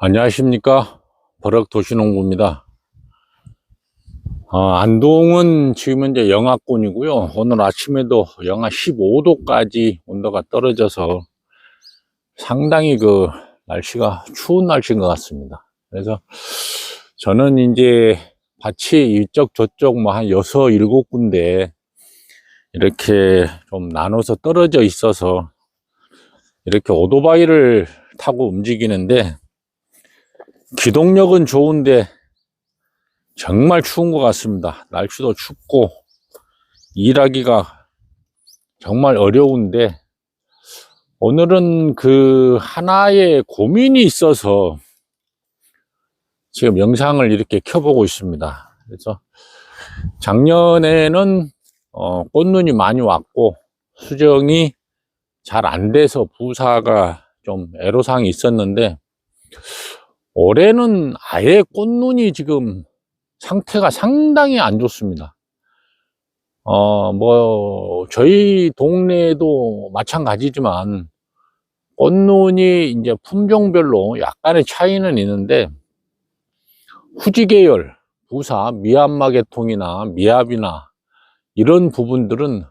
안녕하십니까. 버럭 도시농부입니다. 어, 안동은 지금 현재 영하권이고요. 오늘 아침에도 영하 15도까지 온도가 떨어져서 상당히 그 날씨가 추운 날씨인 것 같습니다. 그래서 저는 이제 밭이 이쪽 저쪽 뭐 한 여섯 일곱 군데 이렇게 좀 나눠서 떨어져 있어서 이렇게 오토바이를 타고 움직이는데 기동력은 좋은데 정말 추운 것 같습니다. 날씨도 춥고 일하기가 정말 어려운데 오늘은 그 하나의 고민이 있어서 지금 영상을 이렇게 켜보고 있습니다. 그래서 작년에는 어, 꽃눈이 많이 왔고 수정이 잘 안 돼서 부사가 좀 애로사항이 있었는데 올해는 아예 꽃눈이 지금 상태가 상당히 안 좋습니다. 어, 뭐, 저희 동네도 마찬가지지만, 꽃눈이 이제 품종별로 약간의 차이는 있는데, 후지 계열, 부사, 미얀마 계통이나 미압이나 이런 부분들은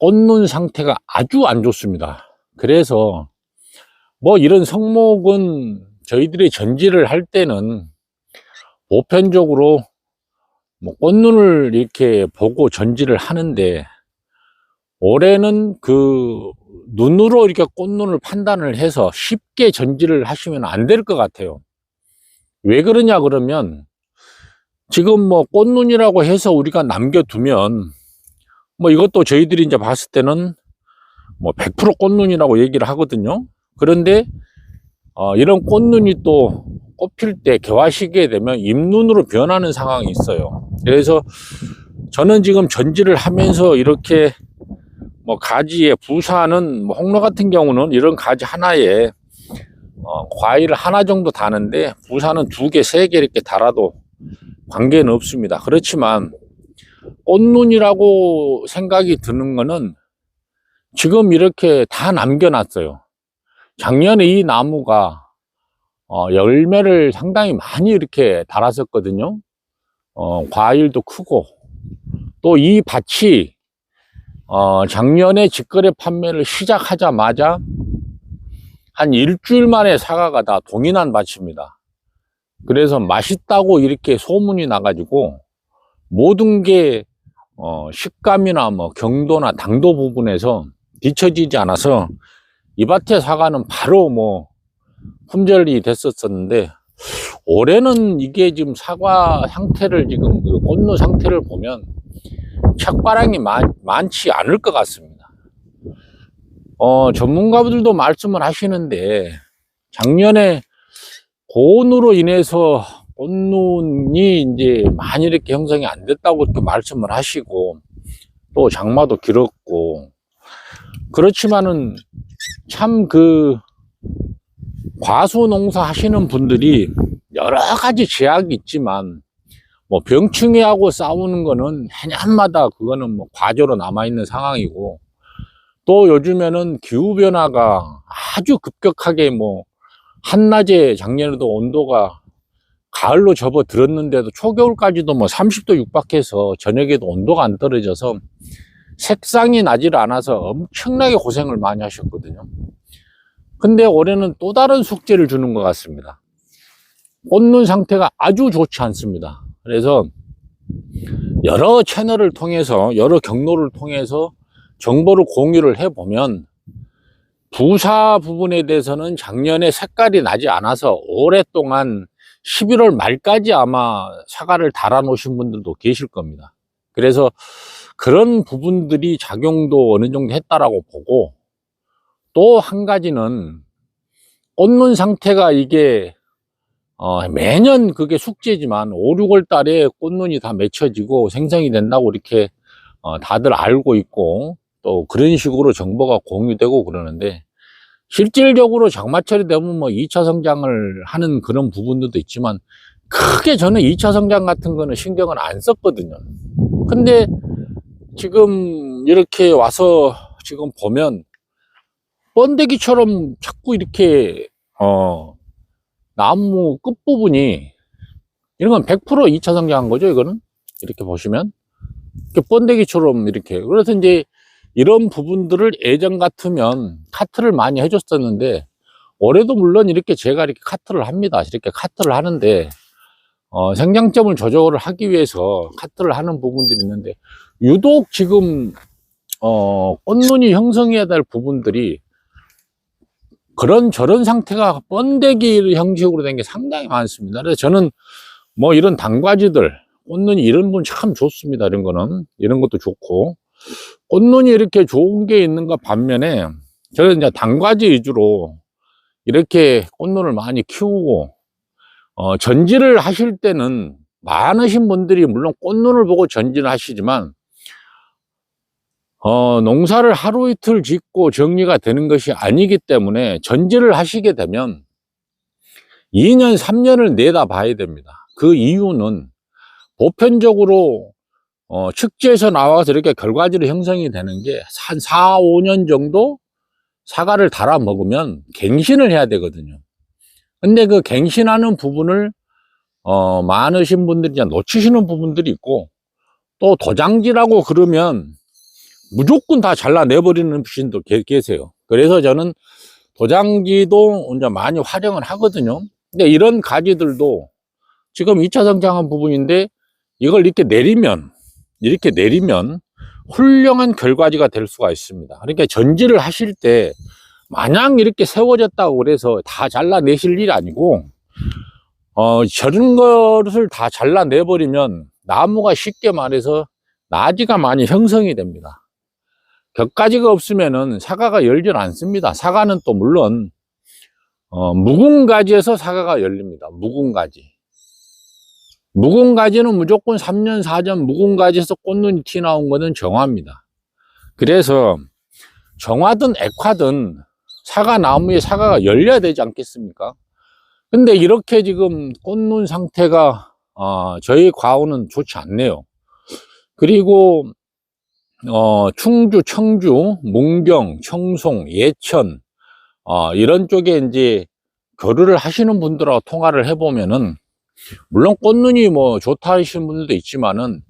꽃눈 상태가 아주 안 좋습니다. 그래서, 뭐 이런 성목은 저희들이 전지를 할 때는 보편적으로 뭐 꽃눈을 이렇게 보고 전지를 하는데 올해는 그 눈으로 이렇게 꽃눈을 판단을 해서 쉽게 전지를 하시면 안 될 것 같아요. 왜 그러냐 그러면 지금 뭐 꽃눈이라고 해서 우리가 남겨두면 뭐 이것도 저희들이 이제 봤을 때는 뭐 100% 꽃눈이라고 얘기를 하거든요. 그런데 어, 이런 꽃눈이 또 꽃필 때 개화 시기에 되면 잎눈으로 변하는 상황이 있어요. 그래서 저는 지금 전지를 하면서 이렇게 뭐 가지에 부사는 뭐 홍로 같은 경우는 이런 가지 하나에 어, 과일 하나 정도 다는데 부사는 두 개, 세 개 이렇게 달아도 관계는 없습니다. 그렇지만 꽃눈이라고 생각이 드는 거는 지금 이렇게 다 남겨놨어요. 작년에 이 나무가 어, 열매를 상당히 많이 이렇게 달았었거든요. 어, 과일도 크고 또 이 밭이 어, 작년에 직거래 판매를 시작하자마자 한 일주일 만에 사과가 다 동인한 밭입니다. 그래서 맛있다고 이렇게 소문이 나가지고 모든 게 어, 식감이나 뭐 경도나 당도 부분에서 뒤처지지 않아서 이 밭의 사과는 바로 뭐 품절이 됐었었는데 올해는 이게 지금 사과 상태를 지금 그 꽃노 상태를 보면 착바람이 많, 많지 않을 것 같습니다. 어, 전문가분들도 말씀을 하시는데 작년에 고온으로 인해서 꽃눈이 이제 많이 이렇게 형성이 안 됐다고 이렇게 말씀을 하시고 또 장마도 길었고 그렇지만은 참 그 과수 농사 하시는 분들이 여러 가지 제약이 있지만 뭐 병충해하고 싸우는 거는 해년마다 그거는 뭐 과조로 남아있는 상황이고 또 요즘에는 기후변화가 아주 급격하게 뭐 한낮에 작년에도 온도가 가을로 접어들었는데도 초겨울까지도 뭐 30도 육박해서 저녁에도 온도가 안 떨어져서 색상이 나질 않아서 엄청나게 고생을 많이 하셨거든요. 근데 올해는 또 다른 숙제를 주는 것 같습니다. 꽃눈 상태가 아주 좋지 않습니다. 그래서 여러 채널을 통해서, 여러 경로를 통해서 정보를 공유를 해보면 부사 부분에 대해서는 작년에 색깔이 나지 않아서 오랫동안 11월 말까지 아마 사과를 달아 놓으신 분들도 계실 겁니다. 그래서 그런 부분들이 작용도 어느 정도 했다라고 보고 또 한 가지는 꽃눈 상태가 이게 어, 매년 그게 숙제지만 5, 6월 달에 꽃눈이 다 맺혀지고 생성이 된다고 이렇게 어, 다들 알고 있고 또 그런 식으로 정보가 공유되고 그러는데 실질적으로 장마철이 되면 뭐 2차 성장을 하는 그런 부분들도 있지만 크게 저는 2차 성장 같은 거는 신경을 안 썼거든요. 근데 지금 이렇게 와서 지금 보면 번데기처럼 자꾸 이렇게 어 나무 끝부분이 이런 건 100% 2차 성장한 거죠, 이거는. 이렇게 보시면. 이렇게 번데기처럼 이렇게. 그래서 이제 이런 부분들을 예전 같으면 카트를 많이 해줬었는데, 올해도 물론 이렇게 제가 이렇게 카트를 합니다. 이렇게 카트를 하는데, 어, 생장점을 조절을 하기 위해서 카트를 하는 부분들이 있는데, 유독 지금, 어, 꽃눈이 형성해야 될 부분들이 그런 저런 상태가 번데기 형식으로 된 게 상당히 많습니다. 그래서 저는 뭐 이런 단과지들, 꽃눈이 이런 분 참 좋습니다. 이런 거는. 이런 것도 좋고. 꽃눈이 이렇게 좋은 게 있는가 반면에 저는 이제 단과지 위주로 이렇게 꽃눈을 많이 키우고, 어, 전지를 하실 때는 많으신 분들이 물론 꽃눈을 보고 전지를 하시지만, 어, 농사를 하루 이틀 짓고 정리가 되는 것이 아니기 때문에 전지를 하시게 되면 2년, 3년을 내다 봐야 됩니다. 그 이유는 보편적으로 어, 축제에서 나와서 이렇게 결과지로 형성이 되는 게 한 4, 5년 정도 사과를 달아 먹으면 갱신을 해야 되거든요. 근데 그 갱신하는 부분을 어, 많으신 분들이 놓치시는 부분들이 있고 또 도장지라고 그러면 무조건 다 잘라내버리는 계- 계세요. 그래서 저는 도장지도 이제 많이 활용을 하거든요. 근데 이런 가지들도 지금 2차 성장한 부분인데 이걸 이렇게 내리면, 이렇게 내리면 훌륭한 결과지가 될 수가 있습니다. 그러니까 전지를 하실 때 마냥 이렇게 세워졌다고 그래서 다 잘라내실 일이 아니고, 어, 저런 것을 다 잘라내버리면 나무가 쉽게 말해서 나지가 많이 형성이 됩니다. 격가지가 없으면은 사과가 열질 않습니다. 사과는 또 물론 어, 묵은 가지에서 사과가 열립니다. 묵은 가지. 묵은 가지는 무조건 3년, 4년 묵은 가지에서 꽃눈이 티 나온 거는 정화입니다. 그래서 정화든 액화든 사과 나무에 사과가 열려야 되지 않겠습니까? 근데 이렇게 지금 꽃눈 상태가 어, 저희 과오는 좋지 않네요. 그리고 어, 충주, 청주, 문경, 청송, 예천, 어, 이런 쪽에 이제 교류를 하시는 분들하고 통화를 해보면은, 물론 꽃눈이 뭐 좋다 하시는 분들도 있지만은,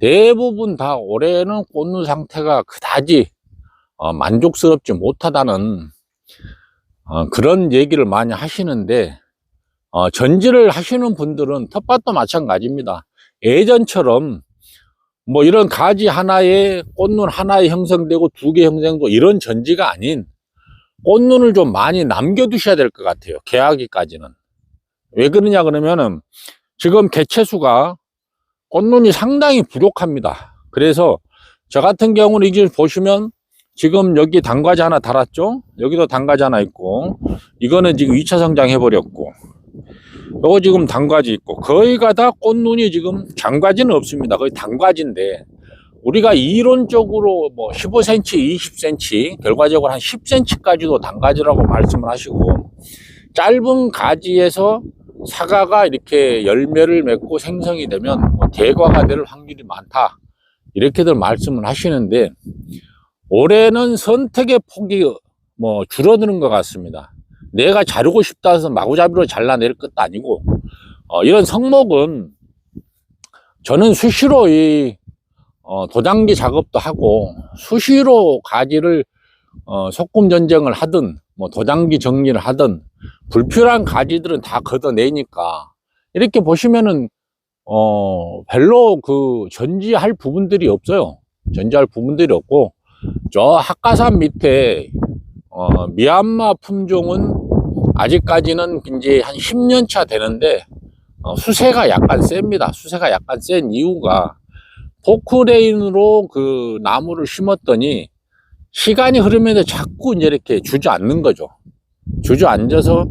대부분 다 올해는 꽃눈 상태가 그다지 어, 만족스럽지 못하다는 어, 그런 얘기를 많이 하시는데, 어, 전지를 하시는 분들은 텃밭도 마찬가지입니다. 예전처럼 뭐 이런 가지 하나에 꽃눈 하나에 형성되고 두 개 형성되고 이런 전지가 아닌 꽃눈을 좀 많이 남겨두셔야 될 것 같아요. 개하기까지는. 왜 그러냐 그러면은 지금 개체수가 꽃눈이 상당히 부족합니다. 그래서 저 같은 경우는 이게 보시면 지금 여기 단과지 하나 달았죠? 여기도 단과지 하나 있고 이거는 지금 2차 성장 해버렸고 요거 지금 단과지 있고 거의가 다 꽃눈이 지금 장과지는 없습니다. 거의 단과지인데 우리가 이론적으로 뭐 15cm, 20cm 결과적으로 한 10cm까지도 단과지라고 말씀을 하시고 짧은 가지에서 사과가 이렇게 열매를 맺고 생성이 되면 뭐 대과가 될 확률이 많다 이렇게들 말씀을 하시는데 올해는 선택의 폭이 뭐 줄어드는 것 같습니다. 내가 자르고 싶다 해서 마구잡이로 잘라낼 것도 아니고 어, 이런 성목은 저는 수시로 이 어, 도장기 작업도 하고 수시로 가지를 어, 소금 전쟁을 하든 뭐 도장기 정리를 하든 불필요한 가지들은 다 걷어내니까 이렇게 보시면은 어 별로 그 전지할 부분들이 없어요. 전지할 부분들이 없고 저 학가산 밑에 어, 미얀마 품종은 아직까지는 이제 한 10년 차 되는데 어, 수세가 약간 셉니다. 수세가 약간 센 이유가 포크레인으로 그 나무를 심었더니 시간이 흐르면서 자꾸 이제 이렇게 주저앉는 거죠. 주저앉아서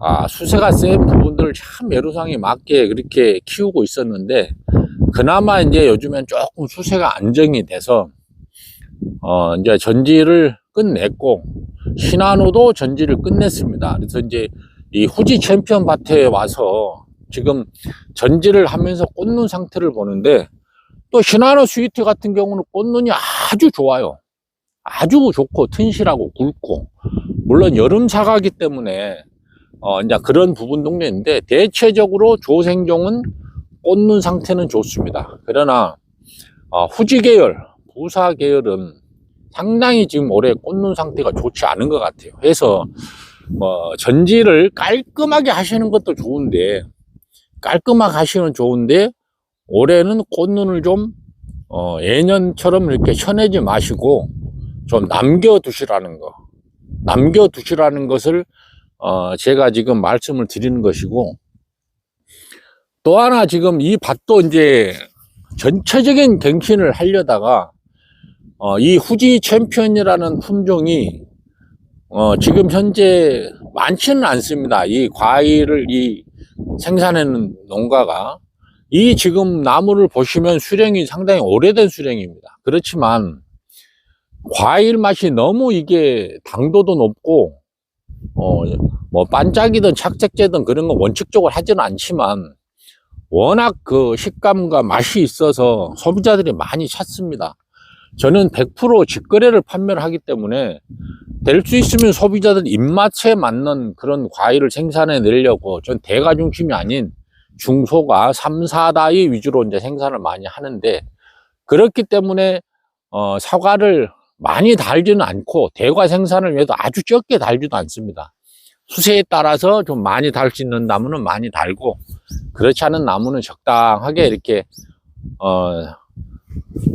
아, 수세가 센 부분들을 참 애로상에 맞게 그렇게 키우고 있었는데 그나마 이제 요즘엔 조금 수세가 안정이 돼서 어, 이제 전지를 끝냈고 신한우도 전지를 끝냈습니다. 그래서 이제 이 후지 챔피언 밭에 와서 지금 전지를 하면서 꽃눈 상태를 보는데 또 신한우 스위트 같은 경우는 꽃눈이 아주 좋아요. 아주 좋고 튼실하고 굵고 물론 여름 사과기 때문에 어, 이제 그런 부분 동네인데, 대체적으로 조생종은 꽂는 상태는 좋습니다. 그러나, 어, 후지 계열, 부사 계열은 상당히 지금 올해 꽂는 상태가 좋지 않은 것 같아요. 그래서, 뭐, 전지를 깔끔하게 하시는 것도 좋은데, 깔끔하게 하시면 좋은데, 올해는 꽃눈을 좀, 어, 예년처럼 이렇게 쳐내지 마시고, 좀 남겨두시라는 거. 남겨두시라는 것을, 어, 제가 지금 말씀을 드리는 것이고, 또 하나 지금 이 밭도 이제 전체적인 갱신을 하려다가, 어, 이 후지 챔피언이라는 품종이, 어, 지금 현재 많지는 않습니다. 이 과일을 이 생산하는 농가가. 이 지금 나무를 보시면 수령이 상당히 오래된 수령입니다. 그렇지만, 과일 맛이 너무 이게 당도도 높고, 어, 뭐, 반짝이든 착색제든 그런 건 원칙적으로 하지는 않지만, 워낙 그 식감과 맛이 있어서 소비자들이 많이 찾습니다. 저는 100% 직거래를 판매를 하기 때문에 될 수 있으면 소비자들 입맛에 맞는 그런 과일을 생산해 내려고 전 대가 중심이 아닌 중소가 3, 4다이 위주로 이제 생산을 많이 하는데 그렇기 때문에 어, 사과를 많이 달지는 않고 대과 생산을 위해서 아주 적게 달지도 않습니다. 수세에 따라서 좀 많이 달 수 있는 나무는 많이 달고 그렇지 않은 나무는 적당하게 이렇게 어,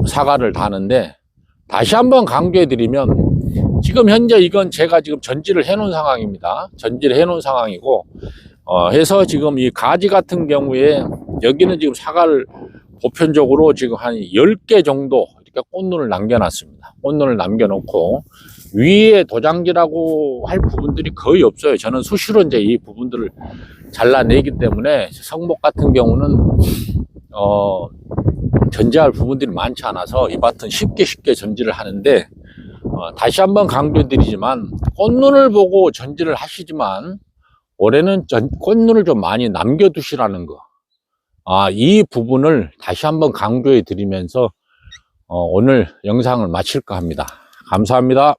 사과를 다는데 다시 한번 강조해 드리면 지금 현재 이건 제가 지금 전지를 해 놓은 상황입니다. 전지를 해 놓은 상황이고 어, 해서 지금 이 가지 같은 경우에 여기는 지금 사과를 보편적으로 지금 한 10개 정도 이렇게 꽃눈을 남겨놨습니다. 꽃눈을 남겨놓고 위에 도장지라고 할 부분들이 거의 없어요. 저는 수시로 이제 이 부분들을 잘라내기 때문에 성목 같은 경우는 어, 전지할 부분들이 많지 않아서 이 밭은 쉽게 쉽게 전지를 하는데 어, 다시 한번 강조드리지만 꽃눈을 보고 전지를 하시지만 올해는 전, 꽃눈을 좀 많이 남겨두시라는 거. 아, 이 부분을 다시 한번 강조해 드리면서 어, 오늘 영상을 마칠까 합니다. 감사합니다.